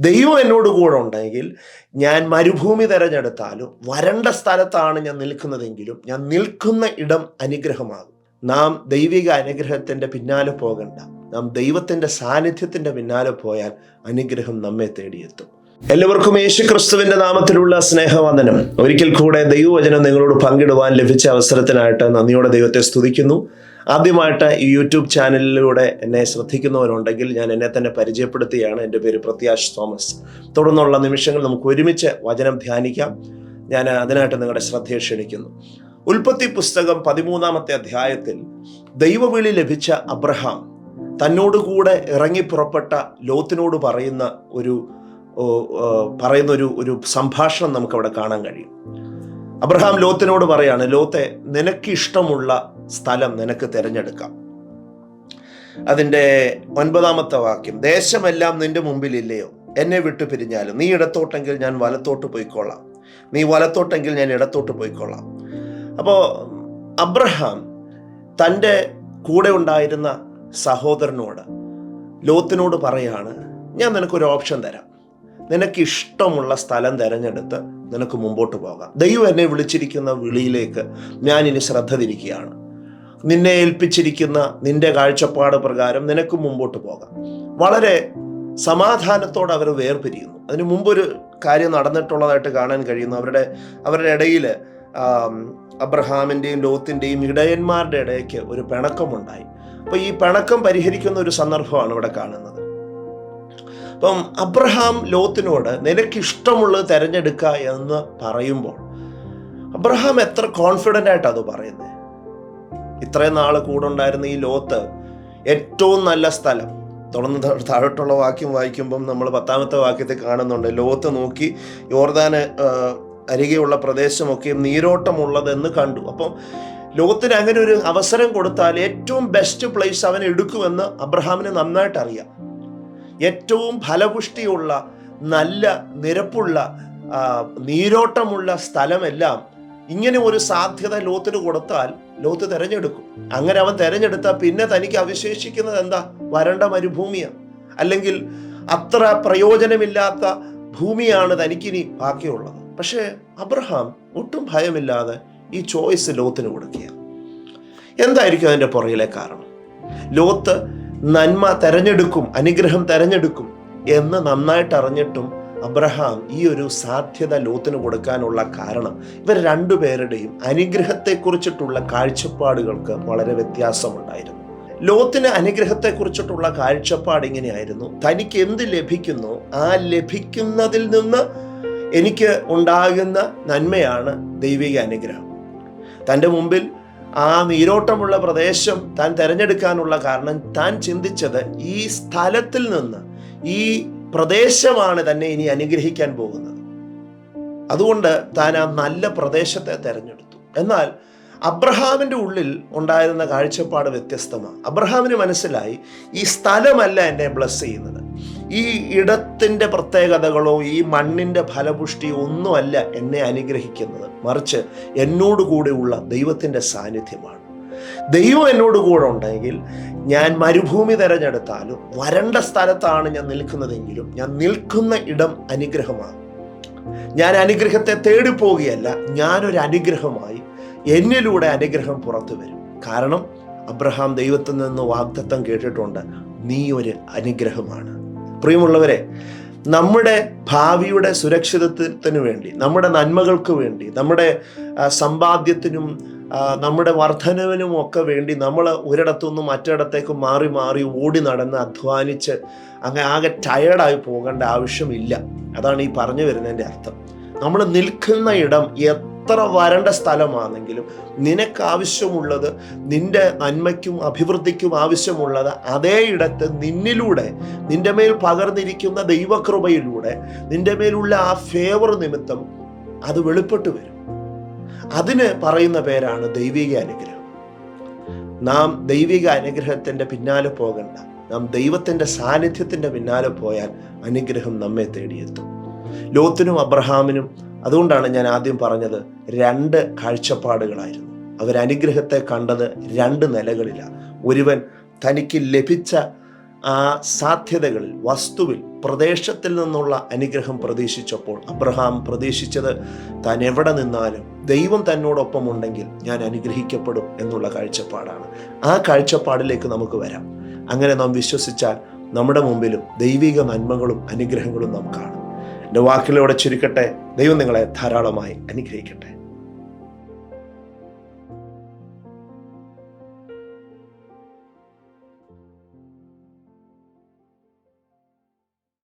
ദൈവം എന്നോട് കൂടെ ഉണ്ടെങ്കിൽ ഞാൻ മരുഭൂമി തിരഞ്ഞെടുത്താലും വരണ്ട സ്ഥലത്താണ് ഞാൻ നിൽക്കുന്നതെങ്കിലും ഞാൻ നിൽക്കുന്ന ഇടം അനുഗ്രഹമാകും. നാം ദൈവിക അനുഗ്രഹത്തിന്റെ പിന്നാലെ പോകണ്ട. നാം ദൈവത്തിന്റെ സാന്നിധ്യത്തിന്റെ പിന്നാലെ പോയാൽ അനുഗ്രഹം നമ്മെ തേടിയെത്തും. എല്ലാവർക്കും യേശു ക്രിസ്തുവിന്റെ നാമത്തിലുള്ള സ്നേഹവന്ദനം. ഒരിക്കൽ കൂടെ ദൈവവചനം നിങ്ങളോട് പങ്കിടുവാൻ ലഭിച്ച അവസരത്തിനായിട്ട് നന്ദിയോടെ ദൈവത്തെ സ്തുതിക്കുന്നു. ആദ്യമായിട്ട് ഈ യൂട്യൂബ് ചാനലിലൂടെ എന്നെ ശ്രദ്ധിക്കുന്നവരുണ്ടെങ്കിൽ ഞാൻ എന്നെ തന്നെ പരിചയപ്പെടുത്തുകയാണ്. എന്റെ പേര് പ്രത്യാഷ് തോമസ്. തുടർന്നുള്ള നിമിഷങ്ങൾ നമുക്ക് ഒരുമിച്ച് വചനം ധ്യാനിക്കാം. ഞാൻ അതിനായിട്ട് നിങ്ങളുടെ ശ്രദ്ധയെ ക്ഷണിക്കുന്നു. ഉൽപ്പത്തി പുസ്തകം പതിമൂന്നാമത്തെ അധ്യായത്തിൽ ദൈവവിളി ലഭിച്ച അബ്രഹാം തന്നോടുകൂടെ ഇറങ്ങി പുറപ്പെട്ട ലോത്തിനോട് പറയുന്ന ഒരു പറയുന്ന ഒരു ഒരു സംഭാഷണം നമുക്ക് അവിടെ കാണാൻ കഴിയും. അബ്രഹാം ലോത്തിനോട് പറയാണ് ലോത്തെ നിനക്ക് ഇഷ്ടമുള്ള സ്ഥലം നിനക്ക് തിരഞ്ഞെടുക്കാം. അതിന്റെ ഒൻപതാമത്തെ വാക്യം ദേശമെല്ലാം നിന്റെ മുമ്പിലില്ലയോ? എന്നെ വിട്ടു പിരിഞ്ഞാലും. നീ ഇടത്തോട്ടെങ്കിൽ ഞാൻ വലത്തോട്ട് പോയിക്കൊള്ളാം. നീ വലത്തോട്ടെങ്കിൽ ഞാൻ ഇടത്തോട്ട് പോയിക്കൊള്ളാം. അപ്പോൾ അബ്രഹാം തന്റെ കൂടെ ഉണ്ടായിരുന്ന സഹോദരനോട് ലോത്തിനോട് പറയാണ് ഞാൻ നിനക്കൊരു ഓപ്ഷൻ തരാം. നിനക്ക് ഇഷ്ടമുള്ള സ്ഥലം തിരഞ്ഞെടുത്ത് നിനക്ക് മുമ്പോട്ട് പോകാം. ദൈവം എന്നെ വിളിച്ചിരിക്കുന്ന വിളിയിലേക്ക് ഞാൻ ഇനി ശ്രദ്ധ തിരിക്കുകയാണ്. നിന്നെ ഏൽപ്പിച്ചിരിക്കുന്ന നിന്റെ കാഴ്ചപ്പാട് പ്രകാരം നിനക്ക് മുമ്പോട്ട് പോകാം. വളരെ സമാധാനത്തോടെ അവർ വേർപിരിയുന്നു. അതിനു മുമ്പൊരു കാര്യം നടന്നിട്ടുള്ളതായിട്ട് കാണാൻ കഴിയുന്നു. അവരുടെ അവരുടെ ഇടയിൽ അബ്രഹാമിന്റെയും ലോത്തിന്റെയും ഇടയന്മാരുടെ ഇടയ്ക്ക് ഒരു പിണക്കമുണ്ടായി. അപ്പോൾ ഈ പിണക്കം പരിഹരിക്കുന്ന ഒരു സന്ദർഭമാണ് ഇവിടെ കാണുന്നത്. അപ്പം അബ്രഹാം ലോത്തിനോട് നിനക്ക് ഇഷ്ടമുള്ളത് തിരഞ്ഞെടുക്കുക എന്ന് പറയുമ്പോൾ അബ്രഹാം എത്ര കോൺഫിഡന്റ് ആയിട്ടാണ് അത് പറയുന്നത് ഇത്രയും നാൾ കൂടെ ഉണ്ടായിരുന്ന ഈ ലോത്ത് ഏറ്റവും നല്ല സ്ഥലം. തുടർന്ന് താഴോട്ടുള്ള വാക്യം വായിക്കുമ്പം നമ്മൾ പത്താമത്തെ വാക്യത്തിൽ കാണുന്നുണ്ട് ലോത്ത് നോക്കി യോർദാന് അരികെയുള്ള പ്രദേശമൊക്കെ നീരോട്ടമുള്ളതെന്ന് കണ്ടു. അപ്പം ലോകത്തിന് അങ്ങനെ ഒരു അവസരം കൊടുത്താൽ ഏറ്റവും ബെസ്റ്റ് പ്ലേസ് അവൻ എടുക്കുമെന്ന് അബ്രഹാമിന് നന്നായിട്ട് അറിയാം ഏറ്റവും ഫലപുഷ്ടിയുള്ള നല്ല നിരപ്പുള്ള നീരോട്ടമുള്ള സ്ഥലമെല്ലാം ഇങ്ങനെ ഒരു സാധ്യത ലോത്തിന് കൊടുത്താൽ ലോത്ത് തിരഞ്ഞെടുക്കും. അങ്ങനെ അവൻ തിരഞ്ഞെടുത്താൽ പിന്നെ തനിക്ക് അവശേഷിക്കുന്നത് എന്താ? വരണ്ട മരുഭൂമിയാണ് അല്ലെങ്കിൽ അത്ര പ്രയോജനമില്ലാത്ത ഭൂമിയാണ് തനിക്കിനി ബാക്കിയുള്ളത്. പക്ഷേ അബ്രഹാം ഒട്ടും ഭയമില്ലാതെ ഈ ചോയ്സ് ലോത്തിന് കൊടുക്കുക എന്തായിരിക്കും അതിന്റെ പുറകിലെ കാരണം? ലോത്ത് നന്മ തെരഞ്ഞെടുക്കും അനുഗ്രഹം തെരഞ്ഞെടുക്കും എന്ന് നന്നായിട്ട് അറിഞ്ഞിട്ടും അബ്രഹാം ഈ ഒരു സാധ്യത ലോത്തിന് കൊടുക്കാനുള്ള കാരണം ഇവർ രണ്ടുപേരുടെയും അനുഗ്രഹത്തെക്കുറിച്ചിട്ടുള്ള കാഴ്ചപ്പാടുകൾക്ക് വളരെ വ്യത്യാസമുണ്ടായിരുന്നു. ലോത്തിന് അനുഗ്രഹത്തെക്കുറിച്ചിട്ടുള്ള കാഴ്ചപ്പാട് ഇങ്ങനെയായിരുന്നു. തനിക്ക് എന്ത് ലഭിക്കുന്നു? ആ ലഭിക്കുന്നതിൽ നിന്ന് എനിക്ക് ഉണ്ടാകുന്ന നന്മയാണ് ദൈവിക അനുഗ്രഹം. തന്റെ മുമ്പിൽ ആ നീരോട്ടമുള്ള പ്രദേശം താൻ തിരഞ്ഞെടുക്കാനുള്ള കാരണം താൻ ചിന്തിച്ചത് ഈ സ്ഥലത്തിൽ നിന്ന് ഈ പ്രദേശമാണ് തന്നെ ഇനി അനുഗ്രഹിക്കാൻ പോകുന്നത്. അതുകൊണ്ട് താൻ ആ നല്ല പ്രദേശത്തെ തിരഞ്ഞെടുത്തു. എന്നാൽ അബ്രഹാമിന്റെ ഉള്ളിൽ ഉണ്ടായിരുന്ന കാഴ്ചപ്പാട് വ്യത്യസ്തമാണ്. അബ്രഹാമിന് മനസ്സിലായി ഈ സ്ഥലമല്ല എന്നെ ബ്ലസ് ചെയ്യുന്നത്. ഈ ഇടത്തിന്റെ പ്രത്യേകതകളോ ഈ മണ്ണിന്റെ ഫലപുഷ്ടിയോ ഒന്നുമല്ല എന്നെ അനുഗ്രഹിക്കുന്നത്. മറിച്ച് എന്നോട് കൂടെയുള്ള ദൈവത്തിന്റെ സാന്നിധ്യമാണ്. ദൈവം എന്നോട് കൂടെ ഉണ്ടെങ്കിൽ ഞാൻ മരുഭൂമി തിരഞ്ഞെടുത്താലും വരണ്ട സ്ഥലത്താണ് ഞാൻ നിൽക്കുന്നതെങ്കിലും ഞാൻ നിൽക്കുന്ന ഇടം അനുഗ്രഹമാണ്. ഞാൻ അനുഗ്രഹത്തെ തേടി പോവുകയല്ല ഞാനൊരു അനുഗ്രഹമായി എന്നിലൂടെ അനുഗ്രഹം പുറത്തു വരും. കാരണം അബ്രഹാം ദൈവത്തിൽ നിന്ന് വാഗ്ദത്തം കേട്ടിട്ടുണ്ട് നീ ഒരു അനുഗ്രഹമാണ്. പ്രിയമുള്ളവരെ നമ്മുടെ ഭാവിയുടെ സുരക്ഷിതത്വത്തിന് വേണ്ടി നമ്മുടെ നന്മകൾക്ക് വേണ്ടി നമ്മുടെ സമ്പാദ്യത്തിനും നമ്മുടെ വർധനവിനും ഒക്കെ വേണ്ടി നമ്മൾ ഒരിടത്തുനിന്നും മറ്റിടത്തേക്ക് മാറി മാറി ഓടി നടന്ന് അധ്വാനിച്ച് അങ്ങ് ആകെ ടയേർഡായി പോകേണ്ട ആവശ്യമില്ല. അതാണ് ഈ പറഞ്ഞു വരുന്നതിന്റെ അർത്ഥം. നമ്മൾ നിൽക്കുന്ന ഇടം എത്ര വരണ്ട സ്ഥലമാണെങ്കിലും നിനക്ക് ആവശ്യമുള്ളത് നിന്റെ നന്മയ്ക്കും അഭിവൃദ്ധിക്കും ആവശ്യമുള്ളത് അതേ ഇടത്ത് നിന്നിലൂടെ നിന്റെ മേൽ പകർന്നിരിക്കുന്ന ദൈവകൃപയിലൂടെ നിന്റെ മേലുള്ള ആ ഫേവർ നിമിത്തം അത് വെളിപ്പെട്ടു വരും. അതിന് പറയുന്ന പേരാണ് ദൈവിക അനുഗ്രഹം. നാം ദൈവിക അനുഗ്രഹത്തിന്റെ പിന്നാലെ പോകണ്ട. നാം ദൈവത്തിന്റെ സാന്നിധ്യത്തിന്റെ പിന്നാലെ പോയാൽ അനുഗ്രഹം നമ്മെ തേടിയെത്തും. ലോത്തിനും അബ്രഹാമിനും അതുകൊണ്ടാണ് ഞാൻ ആദ്യം പറഞ്ഞത് രണ്ട് കാഴ്ചപ്പാടുകളായിരുന്നു. അവർ അനുഗ്രഹത്തെ കണ്ടത് രണ്ട് നിലകളിലാണ് ഒരുവൻ തനിക്ക് ലഭിച്ച ആ സാധ്യതകളിൽ വസ്തുവിൽ പ്രദേശത്തിൽ നിന്നുള്ള അനുഗ്രഹം പ്രതീക്ഷിച്ചപ്പോൾ അബ്രഹാം പ്രതീക്ഷിച്ചത് താൻ എവിടെ നിന്നാലും ദൈവം തന്നോടൊപ്പം ഉണ്ടെങ്കിൽ ഞാൻ അനുഗ്രഹിക്കപ്പെടും എന്നുള്ള കാഴ്ചപ്പാടാണ്. ആ കാഴ്ചപ്പാടിലേക്ക് നമുക്ക് വരാം. അങ്ങനെ നാം വിശ്വസിച്ചാൽ നമ്മുടെ മുമ്പിലും ദൈവിക നന്മകളും അനുഗ്രഹങ്ങളും നാം കാണും. എന്റെ വാക്കിലൂടെ ചുരുക്കട്ടെ. ദൈവം നിങ്ങളെ ധാരാളമായി അനുഗ്രഹിക്കട്ടെ.